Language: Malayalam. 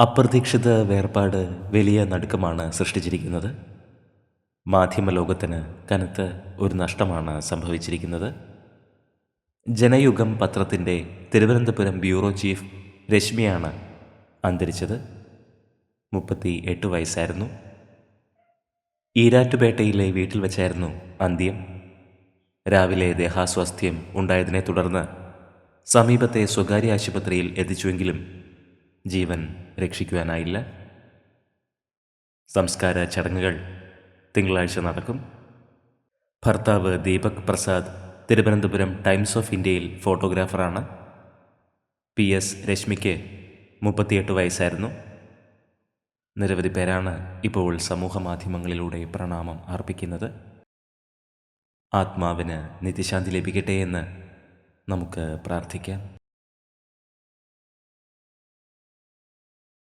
അപ്രതീക്ഷിത വേർപാട് വലിയ നടുക്കമാണ് സൃഷ്ടിച്ചിരിക്കുന്നത്. മാധ്യമലോകത്തിന് കനത്ത ഒരു നഷ്ടമാണ് സംഭവിച്ചിരിക്കുന്നത്. ജനയുഗം പത്രത്തിന്റെ തിരുവനന്തപുരം ബ്യൂറോ ചീഫ് രശ്മിയാണ് അന്തരിച്ചത്. മുപ്പത്തി എട്ട് വയസ്സായിരുന്നു. ഈരാറ്റുപേട്ടയിലെ വീട്ടിൽ വെച്ചായിരുന്നു അന്ത്യം. രാവിലെ ദേഹാസ്വാസ്ഥ്യം ഉണ്ടായതിനെ തുടർന്ന് സമീപത്തെ സ്വകാര്യ ആശുപത്രിയിൽ എത്തിച്ചുവെങ്കിലും ജീവൻ രക്ഷിക്കുവാനായില്ല. സംസ്കാര ചടങ്ങുകൾ തിങ്കളാഴ്ച നടക്കും. ഭർത്താവ് ദീപക് പ്രസാദ് തിരുവനന്തപുരം ടൈംസ് ഓഫ് ഇന്ത്യയിൽ ഫോട്ടോഗ്രാഫറാണ്. പി എസ് രശ്മിക്ക് മുപ്പത്തിയെട്ട് വയസ്സായിരുന്നു. നിരവധി പേരാണ് ഇപ്പോൾ സമൂഹമാധ്യമങ്ങളിലൂടെ പ്രണാമം അർപ്പിക്കുന്നത്. ആത്മാവിന് നിത്യശാന്തി ലഭിക്കട്ടെ എന്ന് നമുക്ക് പ്രാർത്ഥിക്കാം.